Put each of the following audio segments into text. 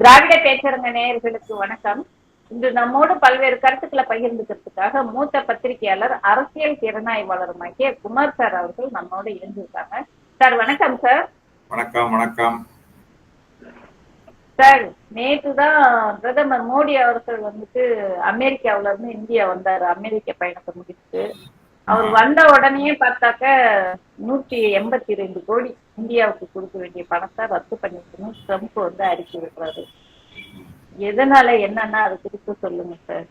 திராவிட பேச்சரங்க நேயர்களுக்கு வணக்கம். இன்று நம்மோடு பல்வேறு கருத்துக்களை பகிர்ந்துக்கிறதுக்காக மூத்த பத்திரிகையாளர் அரசியல் திறனாய்வாளருமாகிய குமார் சார் அவர்கள் நம்மோடு இணைஞ்சிருக்காங்க சார் வணக்கம் சார். வணக்கம் வணக்கம். சார் நேற்று தான் பிரதமர் மோடி அவர்கள் வந்துட்டு அமெரிக்காவுல இருந்து இந்தியா வந்தாரு. அமெரிக்க பயணத்தை முடிச்சுட்டு. அவர் வந்த உடனே பார்த்தாக்க நூற்றி எண்பத்தி ரெண்டு கோடி. இந்தியாவுக்கு கொடுக்க வேண்டிய பணத்தை ரத்து பண்ணிக்கணும். ட்ரம்ப் வந்து அறிக்கை விடுறாரு. எதனால என்னன்னா அது குறித்து சொல்லுங்க சார்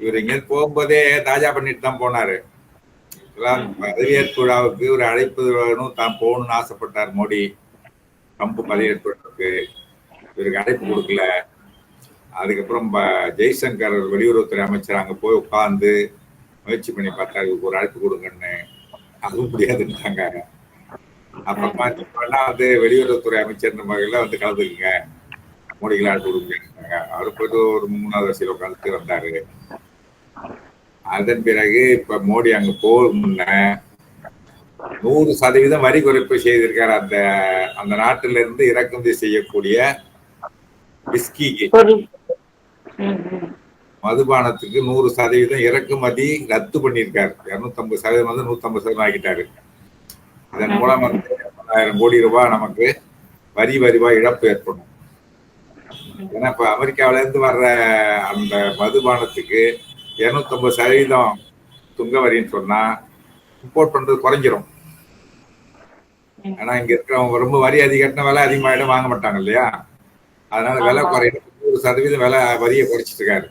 இவர் இங்க போகும்போதே தாஜா பண்ணிட்டு தான் போனாரு. பதவியேற்பு விழாவுக்கு ஒரு அழைப்பு தான் போகணும்னு ஆசைப்பட்டார் மோடி. ட்ரம்ப் பதவியேற்பு விழாவுக்கு இவருக்கு அழைப்பு கொடுக்கல. அதுக்கப்புறம் ஜெய்சங்கர் வெளியுறவுத்துறை அமைச்சர் அங்க போய் உட்கார்ந்து முயற்சி பண்ணி பார்த்தாரு. இவருக்கு ஒரு அழைப்பு கொடுங்கன்னு. அதுவும் முடியாதுன்றாங்க அப்புறமா இப்பெல்லாம் வந்து வெளியுறவுத்துறை அமைச்சர் வகையில வந்து கலந்துக்குங்க. மோடிக்கு அழைப்பு கொடுங்க அவர் போயிட்டு ஒரு மூணாவது வரிசையில் உட்காந்துட்டு வந்தாரு. அதன் பிறகு இப்ப மோடி அங்க போகும் முன்ன நூறு சதவீதம் வரி குறைப்பு செய்திருக்காரு. அந்த அந்த நாட்டில இருந்து இறக்குமதி செய்யக்கூடிய விஸ்கிக்கு. மதுபானத்துக்கு நூறு சதவீதம் இறக்குமதி ரத்து பண்ணியிருக்காரு. இருநூத்தம்பது சதவீதம் வந்து நூத்தம்பது சதவீதம் ஆக்கிட்டாரு. இதன் மூலம் வந்து பத்தாயிரம் கோடி ரூபாய் நமக்கு வரி வரிவா இழப்பு ஏற்படும். ஏன்னா இப்ப அமெரிக்காவில இருந்து வர்ற அந்த மதுபானத்துக்கு இருநூத்தம்பது சதவீதம் துங்க வரின்னு சொன்னா இம்போர்ட் பண்றது குறைஞ்சிரும். ஏன்னா இங்க இருக்கிறவங்க ரொம்ப வரி அதிகட்டின விலை அதிகமாயிடும் வாங்க மாட்டாங்க இல்லையா? அதனால விலை. குறையிடும் நூறு சதவீதம் விலை வரியை குறைச்சிட்டு இருக்காரு.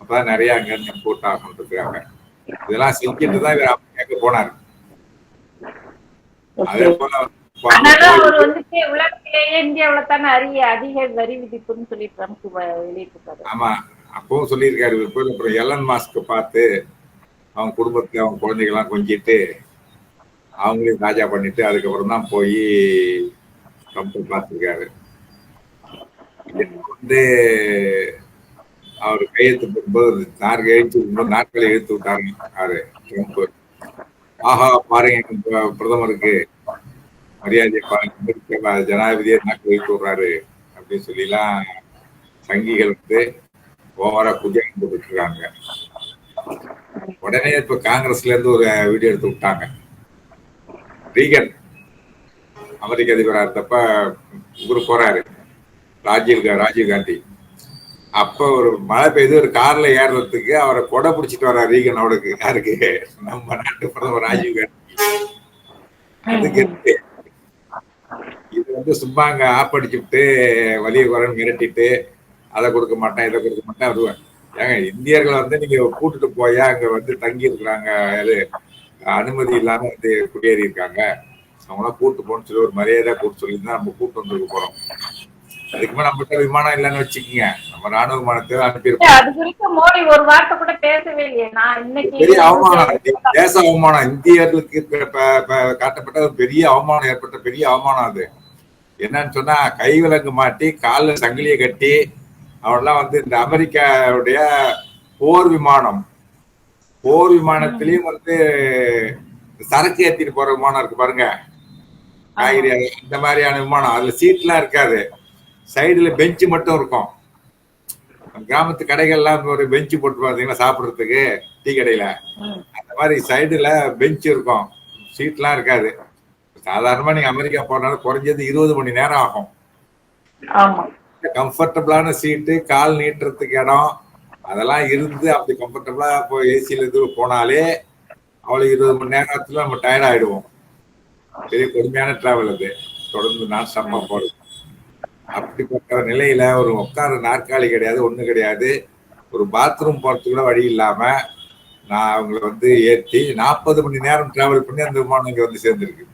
அப்பதான் நிறைய அங்க இருந்து இம்போர்ட் ஆகணும் இருக்காங்க இதெல்லாம் செஞ்சுட்டு தான் இவர் அமெரிக்காவுக்கு போனார். அதே Okay. போல இப்ப ஆனாலும் அங்க அவர் வந்துட்டு உலகத்திலேயே இந்தியாவுல தானே அரிய அதிக வரி விதிப்புன்னு சொல்லி ட்ரம்ப் வெளியிட்டிருக்காரு. ஆமா அப்பவும் சொல்லியிருக்காரு இவர் போய் அப்புறம் எலன் மாஸ்க பார்த்து அவங்க குடும்பத்துல அவங்க குழந்தைகள்லாம் கொஞ்சிட்டு அவங்களையும் ராஜா பண்ணிட்டு அதுக்கப்புறம் தான் போய் ட்ரம்ப் பார்த்துருக்காரு. வந்து அவர் கையெழுத்து போடும்போது கையெழுத்து போடும்போது நாட்களை இழுத்து விட்டாரு யாரு ட்ரம்ப் ஆஹா பாருங்க பிரதமருக்கு மரியாதை பாருங்க அமெரிக்க ஜனாதிபதியே நாட்கள் விடுறாரு அப்படின்னு சொல்லிலாம் சங்கிகள் வந்து ஓவரா குஜாயம் போட்டுட்டு இருக்காங்க உடனே இப்ப காங்கிரஸ்ல இருந்து ஒரு வீடியோ எடுத்து விட்டாங்க. ரீகன் அமெரிக்க அதிபரா இருந்தப்ப இவரு போறாரு ராஜீவ் கா- ராஜீவ் காந்தி அப்ப ஒரு மழை பெய்து ஒரு கார்ல ஏறுறதுக்கு அவரை கொடை பிடிச்சிட்டு வர்றாரு ரீகன் அவளுக்கு யாருக்கு? நம்ம நாட்டு பிரதமர் ராஜீவ் காந்தி அதுக்கு. இது வந்து சும்மா அங்க ஆப் அடிச்சுட்டு வலிய குறைன்னு மிரட்டிட்டு அதை கொடுக்க மாட்டேன் இதை கொடுக்க மாட்டேன் வருவேன் ஏங்க இந்தியர்களை வந்து நீங்க கூட்டிட்டு போயா அங்க வந்து தங்கி இருக்கிறாங்க அது அனுமதி இல்லாம வந்து குடியேறி இருக்காங்க. அவங்களாம் கூட்டு போகணும்னு சொல்லி ஒரு மரியாதை கூட்டு சொல்லி தான் நம்ம கூட்டு வந்துருக்க போறோம். அதுக்குமே நம்மகிட்ட விமானம் இல்லைன்னு வச்சுக்கோங்க. நம்ம ராணுவ விமானத்தை அனுப்பியிருப்போம் அது குறித்து மோடி ஒரு வார்த்தை கூட பேசவே இல்லையே. நான் இன்னைக்கு பெரிய அவமானம். தேச அவமானம். இந்தியர்களுக்கு காட்டப்பட்ட ஒரு பெரிய அவமானம் ஏற்பட்ட பெரிய அவமானம் அது. என்னன்னு சொன்னா கைவிலங்கு மாட்டி காலில் சங்கிலியை கட்டி அவன்லாம் வந்து இந்த அமெரிக்காவுடைய போர் விமானம். போர் விமானத்திலயும் வந்து சரக்கு ஏத்திட்டு போற விமானம் இருக்கு பாருங்க. காய்கறி இந்த மாதிரியான விமானம். அதுல சீட்லாம் இருக்காது. சைடுல பெஞ்சு மட்டும் இருக்கும். கிராமத்து கடைகள்லாம் ஒரு பெஞ்சு போட்டு பாத்தீங்கன்னா சாப்பிடுறதுக்கு டீ கடையில. அந்த மாதிரி சைடுல பெஞ்ச் இருக்கும். சீட்லாம் இருக்காது. சாதாரணமா நீங்க அமெரிக்கா போனாலும் குறைஞ்சது இருபது மணி நேரம் ஆகும். கம்ஃபர்டபுளான சீட்டு கால் நீட்டுறதுக்கு இடம் அதெல்லாம் இருந்து அப்படி கம்ஃபர்டபுளா போய் ஏசியில இது போனாலே அவ்வளவு இருபது மணி நேரத்துல நம்ம டயர்ட் ஆயிடுவோம். பெரிய கொடுமையான டிராவல் அது. தொடர்ந்து நான் ஸ்டாப்பா போறது. அப்படிப்பட்ட நிலையில ஒரு உட்கார நாற்காலி கிடையாது ஒண்ணு கிடையாது. ஒரு பாத்ரூம் போறதுக்கு கூட வழி இல்லாம நான் அவங்களை வந்து ஏற்றி நாற்பது மணி நேரம் டிராவல் பண்ணி அந்த விமானம் இங்க வந்து சேர்ந்திருக்கு.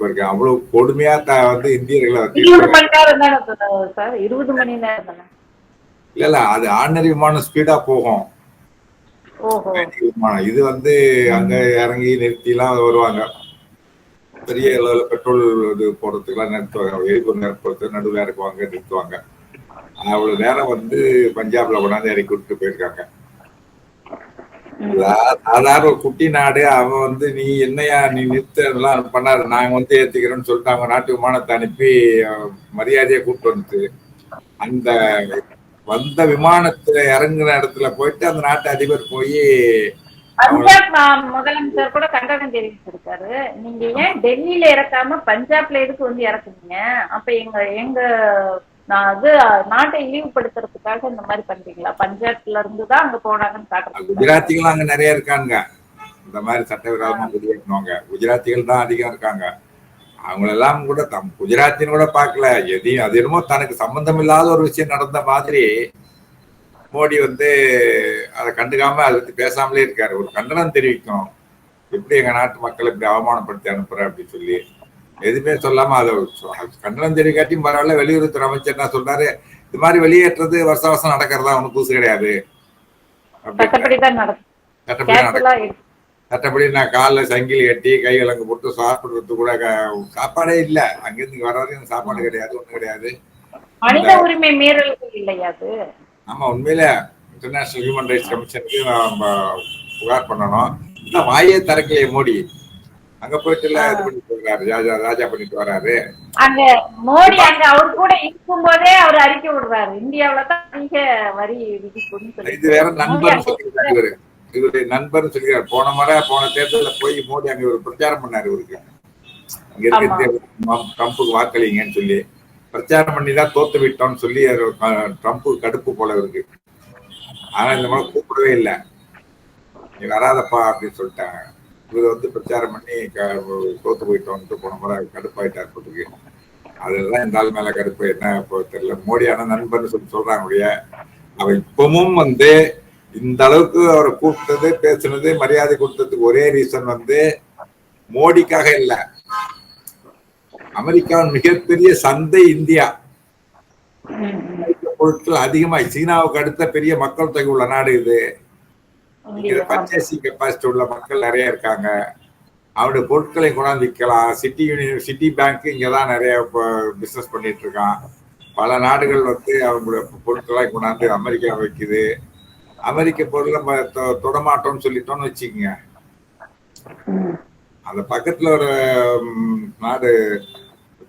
போயிருக்கேன். அவ்வளவு கொடுமையா வந்து இந்தியர்களை வந்து இல்ல இல்ல அது ஆர்டினரி விமானம் ஸ்பீடா போகும். விமானம். இது வந்து அங்க இறங்கி நிறுத்திலாம் வருவாங்க. பெரிய அளவுல பெட்ரோல் இது போடுறதுக்குலாம் நிறுத்துவாங்க. எரிபொருள் நிரப்புறதுக்கு நடுவில் இறக்குவாங்க நிறுத்துவாங்க. அவ்வளவு நேரம் வந்து பஞ்சாப்ல கொண்டாந்து இறக்கி விட்டு போயிருக்காங்க. சாதாரண குட்டி நாடு அவன் வந்து நீ என்னையா நீ நிறுத்த இதெல்லாம் பண்ணாது. நாங்க வந்து ஏத்துக்கிறோம்னு சொல்லிட்டு அவங்க நாட்டு விமானத்தை அனுப்பி மரியாதையா கூப்பிட்டு வந்து அந்த வந்த விமானத்துல இறங்குன இடத்துல போயிட்டு அந்த நாட்டு அதிபர் போய் பஞ்சாப் முதலமைச்சர் கூட கண்டனம் தெரிவிச்சிருக்காரு. நீங்க ஏன் டெல்லியில இறக்காம பஞ்சாப்ல எதுக்கு வந்து இறக்குனீங்க அப்ப எங்க எங்க நான் அது நாட்டை இழிவுபடுத்துறதுக்காக இந்த மாதிரி பண்றீங்களா? பஞ்சாப்ல இருந்து தான் அங்க போனாங்கன்னு காட்டுறீங்க குஜராத்திகள் அங்க நிறைய இருக்காங்க. இந்த மாதிரி சட்டவிரோதமா குடியேறினவங்க. குஜராத்திகள் தான் அதிகம் இருக்காங்க. அவங்களெல்லாம் கூட தம் குஜராத்தின்னு கூட பார்க்கல. எதையும் அது என்னமோ தனக்கு சம்பந்தம் இல்லாத ஒரு விஷயம் நடந்த மாதிரி மோடி வந்து அதை கண்டுக்காம அதை பத்தி பேசாமலே இருக்காரு. ஒரு கண்டனம் தெரிவிக்கும் எப்படி எங்க நாட்டு மக்களை இப்படி அவமானப்படுத்தி அனுப்புற அப்படின்னு சொல்லி. எதுவுமே சொல்லாம அதை கண்டனம் தெரிவிக்காட்டியும் பரவாயில்ல வெளியுறவுத்துறை அமைச்சர் என்ன சொல்றாரு? இது மாதிரி வெளியேற்றது வருஷ வருஷம் நடக்கிறதா ஒன்றும் புதுசு கிடையாது. நடக்கும் சட்டப்படி நான் காலில் சங்கிலி கட்டி கை விலங்கு போட்டு சாப்பிடுறது கூட சாப்பாடே இல்ல. அங்கிருந்து வர வரைக்கும் சாப்பாடு கிடையாது ஒண்ணும் கிடையாது. மனித உரிமை மீறல்கள் இல்லையா அது? ஆமா உண்மையில இன்டர்நேஷனல் ஹியூமன் ரைட்ஸ் கமிஷனுக்கு நம்ம புகார் பண்ணணும். இன்னும் வாயே திறக்கலையே மோடி. அங்க போயிட்டு இது பண்ணிட்டு வர்றாரு. ராஜா ராஜா பண்ணிட்டு வர்றாரு. அங்க மோடி அங்க அவர் கூட இருக்கும் போதே அவர் அறிக்கை விடுறாரு. இந்தியாவுல தான் அதிக வரி விதிப்புன்னு இது வேற நண்பர்னு சொல்லியிருக்காரு இவரு. இவருடைய நண்பர்னு சொல்லியிருக்காரு போன முறை போன தேர்தலில் போய் மோடி அங்க ஒரு பிரச்சாரம் பண்ணாரு இவருக்கு. அங்க இருக்க ட்ரம்ப்புக்கு வாக்களிங்கன்னு சொல்லி. பிரச்சாரம் பண்ணி தான் தோத்து விட்டோம்னு சொல்லி ட்ரம்ப் கடுப்பு போல இருக்கு. ஆனா இந்த முறை கூப்பிடவே இல்லை. நீ வராதப்பா அப்படின்னு சொல்லிட்டாங்க. இவர் வந்து பிரச்சாரம் பண்ணி க- தோத்து போயிட்டோம்ட்டு போன முறை கடுப்பாயிட்டார் போட்டுக்கு. அதுதான் இந்த ஆள் மேல கடுப்பு. என்ன இப்போ தெரியல. மோடியான நண்பர்னு சொல்லி சொல்றாங்க ஒழிய. அவன் இப்பவும் வந்து இந்த அளவுக்கு அவரை கூப்பிட்டது பேசுனது மரியாதை கொடுத்ததுக்கு ஒரே ரீசன் வந்து மோடிக்காக இல்லை. அமெரிக்காவின் மிகப்பெரிய சந்தை இந்தியா. பொருட்கள் அதிகமாய் சீனாவுக்கு அடுத்த பெரிய மக்கள் தொகை உள்ள நாடு இது. பர்ச்சேசிங் கெப்பாசிட்டி உள்ள மக்கள் நிறைய இருக்காங்க. அவருடைய பொருட்களை கொண்டாந்து விற்கலாம் சிட்டி யூனியன் சிட்டி பேங்க் இங்க தான் நிறைய பிசினஸ் பண்ணிட்டு இருக்கான். பல நாடுகள் வந்து அவங்களுடைய பொருட்களை கொண்டாந்து அமெரிக்கா வைக்குது அமெரிக்க பொருளை தொடமாட்டோம்னு சொல்லிட்டோம்னு வச்சுக்கோங்க. அந்த பக்கத்துல ஒரு நாடு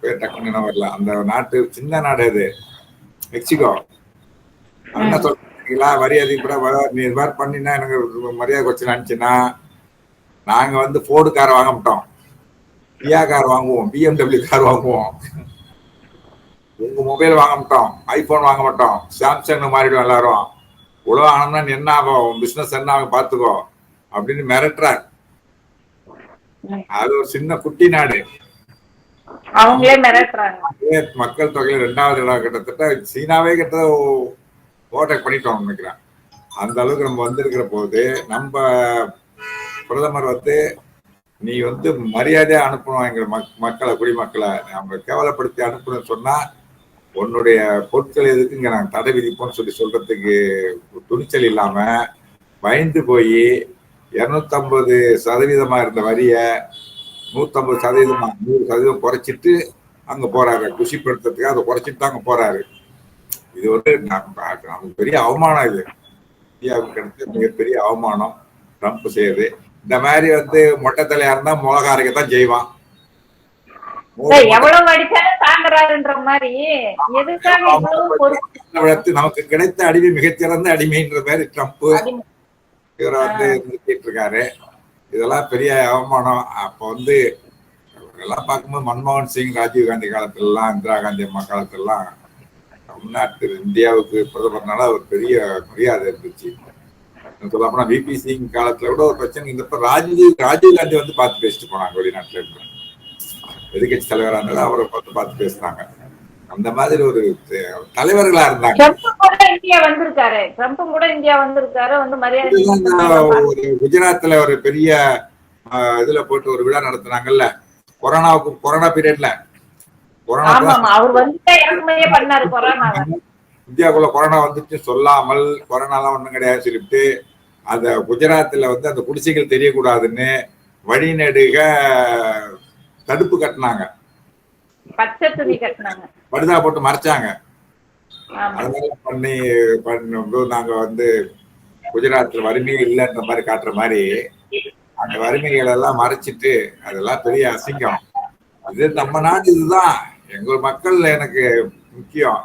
பேர் டக்குன்னு வரல. அந்த நாட்டு சின்ன நாடு அது. மெக்சிகோ. என்ன சொல்றீங்களா வரி அதிகப்பட வ- நீ இது மாதிரி பண்ணினா எனக்கு மரியாதை வச்சு நினைச்சுன்னா நாங்க வந்து ஃபோர்டு கார் வாங்க மாட்டோம். கியா கார் வாங்குவோம். பிஎம்டபிள்யூ கார் வாங்குவோம். உங்க மொபைல் வாங்க மாட்டோம். ஐபோன் வாங்க மாட்டோம். சாம்சங் மாறிடும் எல்லாரும். உலகம் ஆனோம்னா என்ன ஆகும்? பிசினஸ் என்ன ஆகும்? பாத்துக்கோ அப்படின்னு மிரட்டுறார். அது ஒரு சின்ன குட்டி நாடு. அவங்களே மிரட்டுறாங்க. மக்கள் தொகையில ரெண்டாவது இடம் கிட்டத்தட்ட சீனாவே கிட்ட ஓவர்டேக் பண்ணிட்டோம் நினைக்கிறேன். அந்த அளவுக்கு நம்ம வந்திருக்கிற போது நம்ம பிரதமர் வந்து நீ வந்து மரியாதையா அனுப்பணும் எங்க மக்- மக்களை குடிமக்களை. நம்ம கேவலப்படுத்தி அனுப்பணும்னு சொன்னா உன்னுடைய பொருட்கள் எதுக்கு இங்க நாங்க தடை விதிப்போம்னு சொல்லி சொல்றதுக்கு துணிச்சல் இல்லாம பயந்து போய் இரநூத்தம்பது சதவீதமா இருந்த வரிய நூத்தம்பது சதவீதமா நூறு சதவீதம் குறைச்சிட்டு அங்க போறாரு. குஷிப்படுத்துறதுக்கு அதை குறைச்சிட்டு தான் அங்க போறாரு. இது வந்து நம்ம- நமக்கு பெரிய அவமானம் இது. இந்தியாவுக்கு கிடைச்ச மிகப்பெரிய அவமானம். ட்ரம்ப் செய்யுது இந்த மாதிரி வந்து மொட்டை தலையா இருந்தா மிளகா அரைக்கத்தான் செய்வான். நமக்கு கிடைத்த அடிமை மிகச்சிறந்த அடிமைன்ற மாதிரி ட்ரம்ப்? இவரை வந்து நிறுத்திட்டு இருக்காரு. இதெல்லாம் பெரிய அவமானம். அப்போ வந்து எல்லாம் பார்க்கும்போது மன்மோகன் சிங் ராஜீவ் காந்தி காலத்திலலாம் இந்திரா காந்தி அம்மா காலத்திலலாம் தமிழ்நாட்டு இந்தியாவுக்கு பிரதமர்னால ஒரு பெரிய மரியாதை இருந்துச்சு. சொல்ல போனா விபி சிங் காலத்துல கூட ஒரு பிரச்சனை இருந்தப்ப ராஜீவ் ராஜீவ் காந்தி வந்து பார்த்து பேசிட்டு போனாங்க வெளிநாட்டுல இருந்து. எதிர்கட்சி தலைவராக இருந்தாலும் அவரை பார்த்து பார்த்து பேசினாங்க. அந்த மாதிரி ஒரு தலைவர்களா இருந்தாங்க. குஜராத்ல ஒரு பெரிய இதுல போட்டு ஒரு விழா நடத்துனாங்கல்ல. கொரோனாவுக்கு கொரோனா பீரியட்ல. கொரோனா கொரோனா இந்தியாவுக்குள்ள கொரோனா வந்துச்சு சொல்லாமல் கொரோனாலாம் ஒண்ணும் கிடையாது சொல்லிட்டு அந்த குஜராத்ல வந்து அந்த குடிசைகள் தெரியக்கூடாதுன்னு வழிநெடுக தடுப்பு கட்டினாங்க. பச்சை துணி கட்டினாங்க. படுதா போட்டு மறைச்சாங்க. அதெல்லாம் பண்ணி பண்ணும்போது நாங்க வந்து குஜராத்ல வறுமையே இல்லைன்ற மாதிரி காட்டுற மாதிரி அந்த வறுமைகள் எல்லாம் மறைச்சிட்டு அதெல்லாம் பெரிய அசிங்கம். இது நம்ம நாடு இதுதான். எங்க மக்கள் எனக்கு முக்கியம்.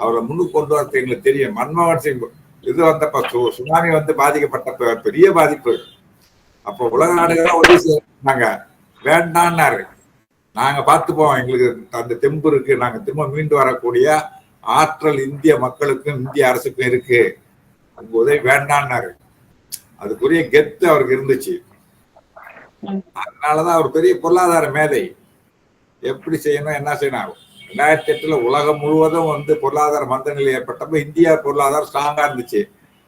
அவரை முன்னுக்கு கொண்டு வரது எங்களுக்கு தெரியும். மன்மோகன் சிங் இது வந்தப்ப சுனாமி வந்து பாதிக்கப்பட்ட பெரிய பாதிப்பு. அப்போ உலக நாடுகள்லாம் உதவி செய்யறாங்க வேண்டான்னாரு. நாங்கள் பார்த்துப்போம். எங்களுக்கு அந்த தெம்பு இருக்கு. நாங்கள் திரும்ப மீண்டு வரக்கூடிய ஆற்றல் இந்திய மக்களுக்கும் இந்திய அரசுக்கும் இருக்கு. அங்க உதவி வேண்டான்னாரு. அதுக்குரிய கெத்து அவருக்கு இருந்துச்சு. அதனாலதான் அவர் பெரிய பொருளாதார மேதை. எப்படி செய்யணும் என்ன செய்யணும்? ரெண்டாயிரத்தி எட்டுல உலகம் முழுவதும் வந்து பொருளாதார மந்த நிலை ஏற்பட்டப்ப இந்தியா பொருளாதாரம் ஸ்ட்ராங்கா இருந்துச்சு.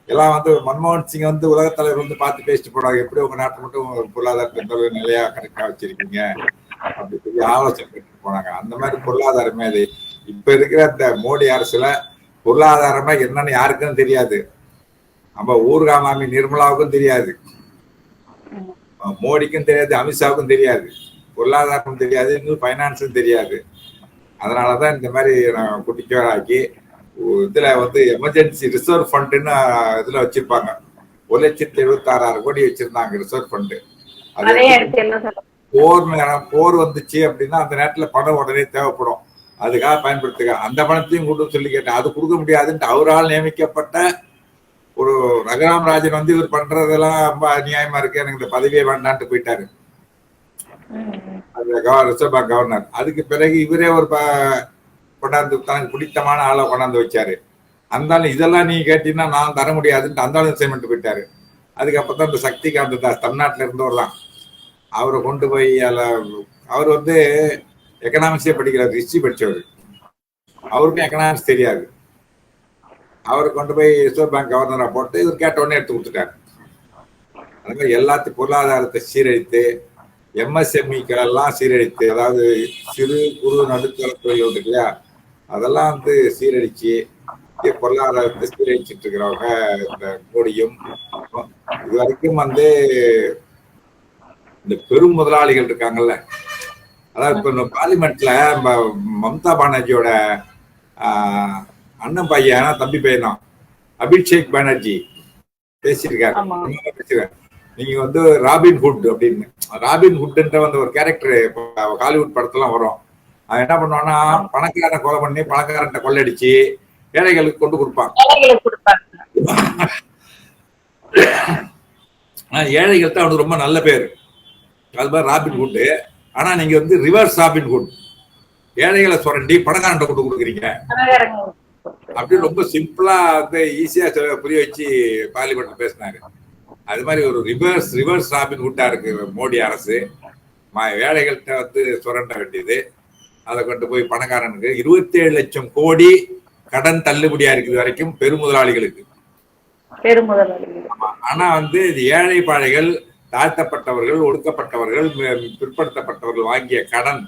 எல்லாம் வந்து மன்மோகன் சிங் வந்து உலக தலைவர் வந்து பார்த்து பேசிட்டு போறாங்க எப்படி உங்க நாட்டை மட்டும் பொருளாதாரத்தை நிலையா கரெக்டா வச்சிருக்கீங்க? அப்படி பெரிய ஆலோசனை கேட்டு போனாங்க. அந்த மாதிரி பொருளாதார மேதை இப்ப இருக்கிற இந்த மோடி அரசுல பொருளாதாரமா என்னன்னு யாருக்கும் தெரியாது. நம்ம ஊர்கா மாமி நிர்மலாவுக்கும் தெரியாது. மோடிக்கும் தெரியாது அமித்ஷாவுக்கும் தெரியாது. பொருளாதாரம் தெரியாது இன்னும் ஃபைனான்ஸும் தெரியாது. அதனாலதான் இந்த மாதிரி நான் குட்டிச்சோராக்கி இதுல வந்து எமர்ஜென்சி ரிசர்வ் ஃபண்டுன்னு இதுல வச்சிருப்பாங்க. ஒரு லட்சத்தி எழுபத்தி ஆறாயிரம் கோடி வச்சிருந்தாங்க ரிசர்வ் ஃபண்டு அது போர் நேரம் போர் வந்துச்சு அப்படின்னா அந்த நேரத்துல பணம் உடனே தேவைப்படும். அதுக்காக பயன்படுத்துக்க அந்த பணத்தையும் கொண்டு சொல்லி கேட்டேன். அது கொடுக்க முடியாதுன்ட்டு அவரால் நியமிக்கப்பட்ட ஒரு ரகுராம் ராஜன் வந்து இவர் பண்றதெல்லாம் ரொம்ப அநியாயமா இருக்கு. எனக்கு இந்த பதவியே வேண்டான்ட்டு போயிட்டாரு. Reserve bank governor. அதுக்கு பிறகு இவரே ஒரு ப- கொண்டாந்து தனக்கு பிடித்தமான ஆளை கொண்டாந்து வச்சாரு. அந்தாலும் இதெல்லாம் நீ கேட்டீங்கன்னா நான் தர முடியாதுன்ட்டு அந்தாலும் செய்மெண்ட் போயிட்டாரு. அதுக்கப்புறம் தான் இந்த சக்திகாந்த தாஸ் தமிழ்நாட்டில் இருந்தவர் தான். அவரை கொண்டு போய் அவர் வந்து எக்கனாமிக்ஸே படிக்கிறார் ஹிஸ்ட்ரி படிச்சவர். அவருக்கும் எக்கனாமிக்ஸ் தெரியாது. அவரை கொண்டு போய் ரிசர்வ் பேங்க் கவர்னரா போட்டு இவர் கேட்ட உடனே எடுத்து கொடுத்துட்டார். அது மாதிரி எல்லாத்தையும் பொருளாதாரத்தை சீரழித்து எம்எஸ்எம்இக்களெல்லாம் சீரழித்து அதாவது சிறு குறு நடுத்தர தொழில் உண்டு இல்லையா? அதெல்லாம் வந்து சீரழிச்சு இந்திய பொருளாதாரத்தை சீரழிச்சிட்டு இருக்கிறவங்க இந்த மோடியும் இது வரைக்கும் வந்து இந்த பெரும் முதலாளிகள் இருக்காங்கல்ல. அதாவது இப்ப இந்த பார்லிமெண்ட்ல மம்தா பானர்ஜியோட அண்ணன் பையன் தம்பி பையன் அபிஷேக் பானர்ஜி பேசியிருக்காரு. பேசியிருக்காரு. நீங்க வந்து ராபின் ஹுட் அப்படின்னு. ராபின் ஹுட்ன்ற வந்து ஒரு கேரக்டர் ஹாலிவுட் படத்தெல்லாம் வரும். அவன் என்ன பண்ணுவான்னா பணக்காரனை கொலை பண்ணி பணக்காரன்ட்ட கொள்ளடிச்சு ஏழைகளுக்கு கொண்டு கொடுப்பான். ஏழைகள் தான் அவனுக்கு ரொம்ப நல்ல பேர். அது மாதிரி ராபின் ஹுட் ஆனா நீங்க வந்து ரிவர்ஸ் ராபின் ஹுட் ஏழைகளை சுரண்டி பணக்காரன்ட்ட கொண்டு கொடுக்குறீங்க. பணக்காரங்க கொடுப்பாங்க. அப்படி ரொம்ப சிம்பிளா வந்து ஈஸியா புரிய வச்சு பார்லிமெண்ட்ல பேசினாரு. அது மாதிரி ஒரு ரிவர்ஸ் ரிவர்ஸ் ராபின் ஹுட்டா இருக்கு மோடி அரசு. ஏழைகள்கிட்ட வந்து சுரண்ட வேண்டியது. அதை கொண்டு போய் பணக்காரனுக்கு இருபத்தி ஏழு லட்சம் கோடி கடன் தள்ளுபடியா இருக்குது வரைக்கும் பெருமுதலாளிகளுக்கு. பெருமுதலாளிகள் ஆனா வந்து ஏழை பாழைகள் தாழ்த்தப்பட்டவர்கள் ஒடுக்கப்பட்டவர்கள் பிற்படுத்தப்பட்டவர்கள் வாங்கிய கடன்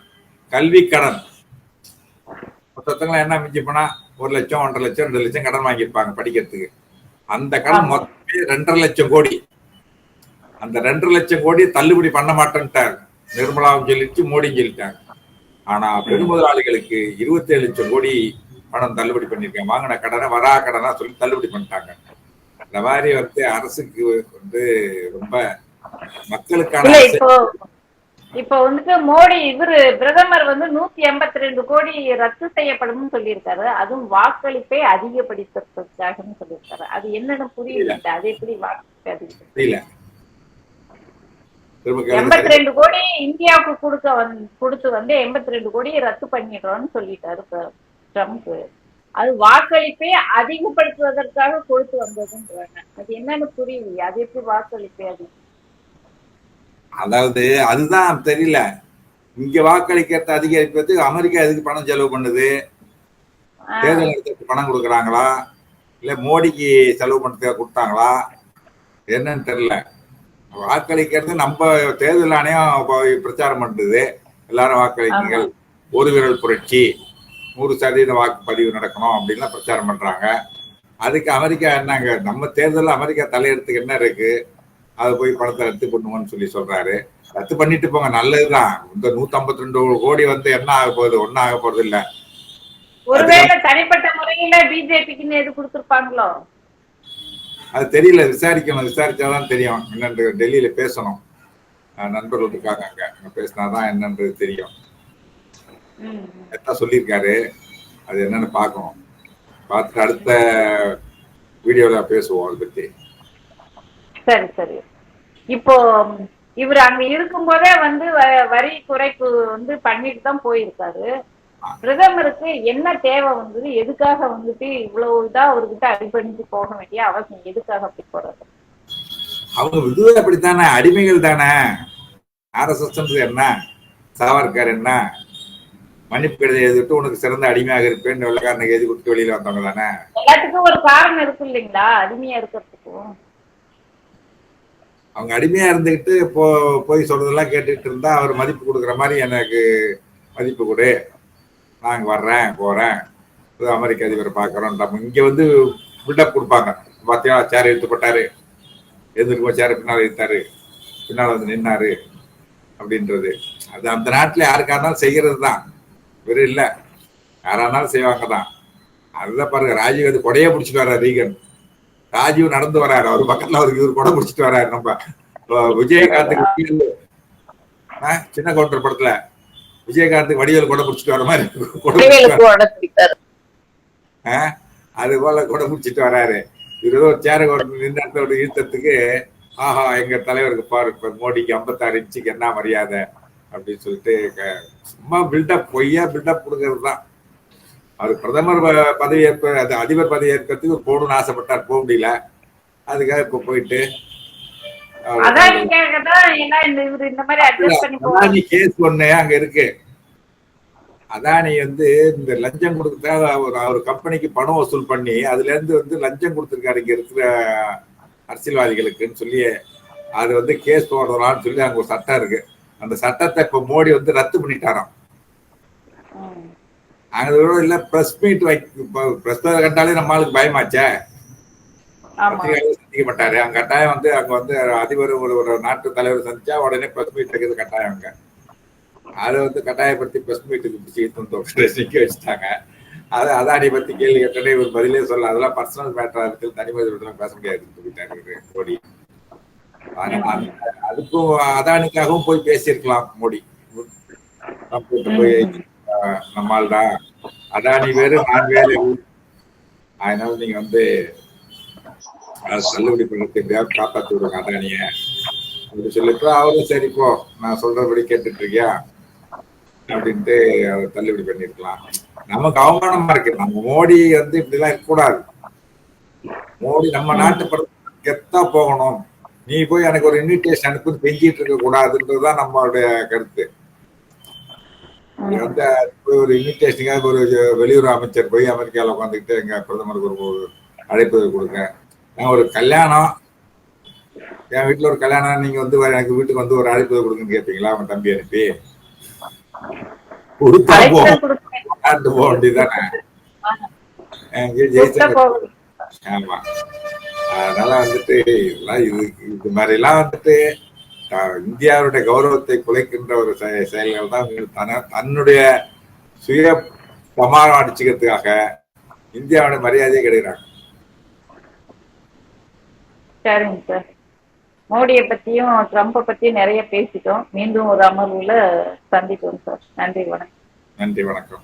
கல்வி கடன். மொத்தத்துல என்ன மிஞ்சி போனா ஒரு லட்சம் ஒன்றரை லட்சம் ரெண்டு லட்சம் கடன் வாங்கியிருப்பாங்க படிக்கிறதுக்கு. அந்த கடன். மொத்தமே ரெண்டரை லட்சம் கோடி. அந்த ரெண்டரை லட்சம் கோடி தள்ளுபடி பண்ண மாட்டேன்ட்டாங்க. நிர்மலாவும் சொல்லிட்டு மோடியும் சொல்லிட்டாங்க. ஆனா பெருமுதலாளிகளுக்கு இருபத்தி ஏழு லட்சம் கோடி பணம் தள்ளுபடி பண்ணிருக்காங்க வாங்கின கடனை வரா கடனா சொல்லி தள்ளுபடி பண்ணிட்டாங்க. இந்த மாதிரி வந்து அரசுக்கு வந்து ரொம்ப மக்களுக்கான இப்போ இப்போ வந்துட்டு மோடி இவரு பிரதமர் வந்து நூத்தி எண்பத்தி ரெண்டு கோடி ரத்து செய்யப்படும்னு சொல்லியிருக்காரு. அதுவும் வாக்களிப்பை அதிகப்படுத்துறதுக்காகன்னு சொல்லியிருக்காரு. அது என்னன்னு புரியல. அது எப்படி வாக்களிப்பை. எண்பத்தி ரெண்டு கோடி இந்தியாவுக்கு கொடுக்க வந்து கொடுத்து வந்து எண்பத்தி ரெண்டு கோடி ரத்து பண்ணிடுறோம்னு சொல்லிட்டாரு ட்ரம்ப். அது வாக்களிப்பை அதிகப்படுத்துவதற்காக கொடுத்து வந்ததுன்றாங்க. அது என்னன்னு புரியலையே. அது எப்படி வாக்களிப்பை அதிகம் அதாவது அதுதான் தெரியல. இங்க வாக்களிக்கிறத அதிகரிப்பதுக்கு அமெரிக்கா எதுக்கு பணம் செலவு பண்ணுது? தேர்தல் நடத்துறதுக்கு பணம் கொடுக்குறாங்களா? இல்ல மோடிக்கு செலவு பண்றதுக்கு கொடுத்தாங்களா? என்னன்னு தெரியல. வாக்களிக்கிறது நம்ம தேர்தல் ஆணையம் பிரச்சாரம் பண்ணுது எல்லாரும் வாக்களிக்குங்கள் ஒரு விரல் புரட்சி. நூறு சதவீத வாக்குப்பதிவு நடக்கணும் அப்படின்லாம் பிரச்சாரம் பண்றாங்க. அதுக்கு அமெரிக்கா என்னங்க? நம்ம தேர்தலில் அமெரிக்கா தலையெடுத்துக்கு என்ன இருக்கு? அதை போய் பணத்தை ரத்து பண்ணுவோம்னு சொல்லி சொல்றாரு. ரத்து பண்ணிட்டு போங்க நல்லதுதான். இந்த நூத்தி ரெண்டு கோடி வந்து என்ன ஆக போகுது? ஒன்னும் ஆக போறது இல்ல. ஒருவேளை தனிப்பட்ட முறையில பிஜேபிக்குன்னு எது கொடுத்திருப்பாங்களோ? அது தெரியல விசாரிக்கணும். விசாரிச்சாதான் தெரியும் என்னன்று டெல்லியில பேசணும். நண்பர்கள் இருக்காங்க அங்க. பேசினாதான் என்னன்றது தெரியும். எல்லாம் சொல்லியிருக்காரு. அது என்னன்னு பார்க்கணும். பார்த்துட்டு அடுத்த வீடியோல பேசுவோம் அதை பத்தி. சரி சரி. இப்போ இவர் அங்க இருக்கும்போதே வந்து வ- வரி குறைப்பு வந்து பண்ணிட்டு தான் போயிருக்காரு. பிரதமருக்கு என்ன தேவை வந்தது எதுக்காக வந்துட்டு இவ்வளவு இதா அவர்கிட்ட அடிபணிஞ்சு போக வேண்டிய அவசியம் எதுக்காக அப்படி போறது அவங்க இதுவே அப்படித்தானே? அடிமைகள் தானே? ஆர்எஸ்எஸ் என்ன? சாவர்கர் என்ன? மன்னிப்பு கடிதம் எழுதிட்டு உனக்கு சிறந்த அடிமையாக இருப்பேன்னு வெள்ளக்காரனுக்கு எழுதி கொடுத்து வெளியில வந்தவங்க தானே? எல்லாத்துக்கும் ஒரு காரணம் இருக்கு இல்லைங்களா? அடிமையா இருக்கிறதுக்கும். அவங்க அடிமையா இருந்துகிட்டு போ போய் சொல்றதெல்லாம் கேட்டுட்டு இருந்தா அவர் மதிப்பு கொடுக்குற மாதிரி எனக்கு மதிப்பு கொடு. நாங்க வர்றேன் போறேன். அமெரிக்க அதிபரை பார்க்கறோம் நம்ம இங்க வந்து பில்டப் கொடுப்பாங்க. பாத்தியா? சேர் எடுத்து போட்டாரு. எதிர்ப்பு சேர் பின்னால் இழுத்தாரு. பின்னால் வந்து நின்னாரு. அப்படின்றது. அது அந்த நாட்டுல யாருக்கா இருந்தாலும் செய்யறது தான். வெறும் இல்லை. யாரா இருந்தாலும் செய்வாங்க தான். அதுதான் பாருங்க. ராஜீவ் அது கொடையே பிடிச்சிட்டு வர்றாரு ரீகன். ராஜீவ் நடந்து வராரு. அவர் பக்கத்துல அவருக்கு இவர் கொடை பிடிச்சிட்டு வராரு. நம்ம ஆ, சின்ன கவுண்டர் படத்துல. விஜயகாந்துக்கு வடிவேல் கொடை பிடிச்சிட்டு வர மாதிரி அது போல கொடை பிடிச்சிட்டு வராரு. இவர் ஏதோ ஒரு சேர கொண்டு நின்ற இடத்தோட ஈர்த்தத்துக்கு ஆஹா எங்க தலைவருக்கு பாரு இப்ப மோடிக்கு ஐம்பத்தாறு இன்ச்சுக்கு என்ன மரியாதை? அப்படின்னு சொல்லிட்டு சும்மா பில்டப் பொய்யா பில்டப் கொடுக்கறது தான் அவர் பிரதமர் ப- பதவி ஏற்ப அது அதிபர் பதவி ஏற்கிறதுக்கு போகணும்னு ஆசைப்பட்டார் போக முடியல. அதுக்காக இப்ப போயிட்டு அதானி கேஸ் ஒண்ணு அங்க இருக்கு. அதானி வந்து இந்த லஞ்சம் கொடுத்தா அவர் அவர் கம்பெனிக்கு பணம் வசூல் பண்ணி அதுல இருந்து வந்து லஞ்சம் கொடுத்துருக்காரு இங்க இருக்கிற அரசியல்வாதிகளுக்குன்னு சொல்லி அது வந்து கேஸ் போடலாம்னு சொல்லி அங்க ஒரு சட்டம் இருக்கு. அந்த சட்டத்தை இப்ப மோடி வந்து ரத்து பண்ணிட்டாராம். அங்க இல்ல பிரஸ் மீட் வை பிரஸ் கண்டாலே நம்ம ஆளுக்கு பயமாச்சே? சந்திக்க மாட்டாரு. அங்க கட்டாயம் வந்து அங்க வந்து அதிபர் ஒரு ஒரு நாட்டு தலைவர் சந்திச்சா உடனே பிரஸ் மீட் வைக்கிறது கட்டாயம் அங்க அதை வந்து கட்டாயப்படுத்தி பிரஸ் மீட்டுக்கு பிடிச்சி வந்து நிக்க வச்சுட்டாங்க. அது அதானி பத்தி கேள்வி கேட்டனே இவர் பதிலே சொல்ல அதெல்லாம் பர்சனல் மேட்டரா இருக்கு தனி மனிதர்கள் பேச முடியாதுன்னு சொல்லிட்டாரு மோடி. அதுக்கும் அதானிக்காகவும் போய் பேசியிருக்கலாம் மோடி. போய் நம்மால் தான் அதானி வேறு நான் வேறு. அதனால நீங்க வந்து தள்ளுபடி பண்ணி எப்படியாவது காப்பாத்தி விடுங்க அதானிய. அப்படி சொல்லிட்டு அவரும் சரி போ. நான் சொல்றபடி கேட்டுட்டு இருக்கியா அப்படின்ட்டு அதை தள்ளுபடி பண்ணிருக்கலாம். நமக்கு அவமானமா இருக்கு. நம்ம மோடி வந்து இப்படி எல்லாம் இருக்கக்கூடாது. மோடி நம்ம நாட்டு பிரதமர் கெத்தா போகணும். நீ போய் எனக்கு ஒரு இன்விடேஷன் அனுப்பி பெஞ்சிட்டு இருக்க கூடாதுன்றதுதான் நம்மளுடைய கருத்து. நீ வந்து ஒரு இன்விடேஷனுக்காக ஒரு வெளியுறவு அமைச்சர் போய் அமெரிக்கால உட்காந்துக்கிட்டு எங்க பிரதமருக்கு ஒரு அழைப்பு கொடுங்க. நான் ஒரு கல்யாணம். என் வீட்டுல ஒரு கல்யாணம். நீங்க வந்து எனக்கு வீட்டுக்கு வந்து ஒரு அழைப்பு கொடுங்கன்னு கேட்பீங்களா அவன் தம்பி அனுப்பி கொடுத்தா போ. அழைப்பு கொடுக்க நாட்டு போக வேண்டியதானே ஆமா. அதனால வந்துட்டு இதெல்லாம் இது இது மாதிரி எல்லாம் வந்துட்டு இந்தியாவுடைய கௌரவத்தை குலைக்கின்ற ஒரு செயல்கள் தான் தன்னுடைய சுய பிரமாணம் அடிச்சுக்கிறதுக்காக இந்தியாவுடைய மரியாதையை கிடைக்கிறாங்க சரிங்க சார். மோடியை பத்தியும் ட்ரம்ப்பை பத்தியும் நிறைய பேசிட்டோம். மீண்டும் ஒரு அமர்வுல சந்திப்போம் சார். நன்றி வணக்கம். நன்றி வணக்கம்.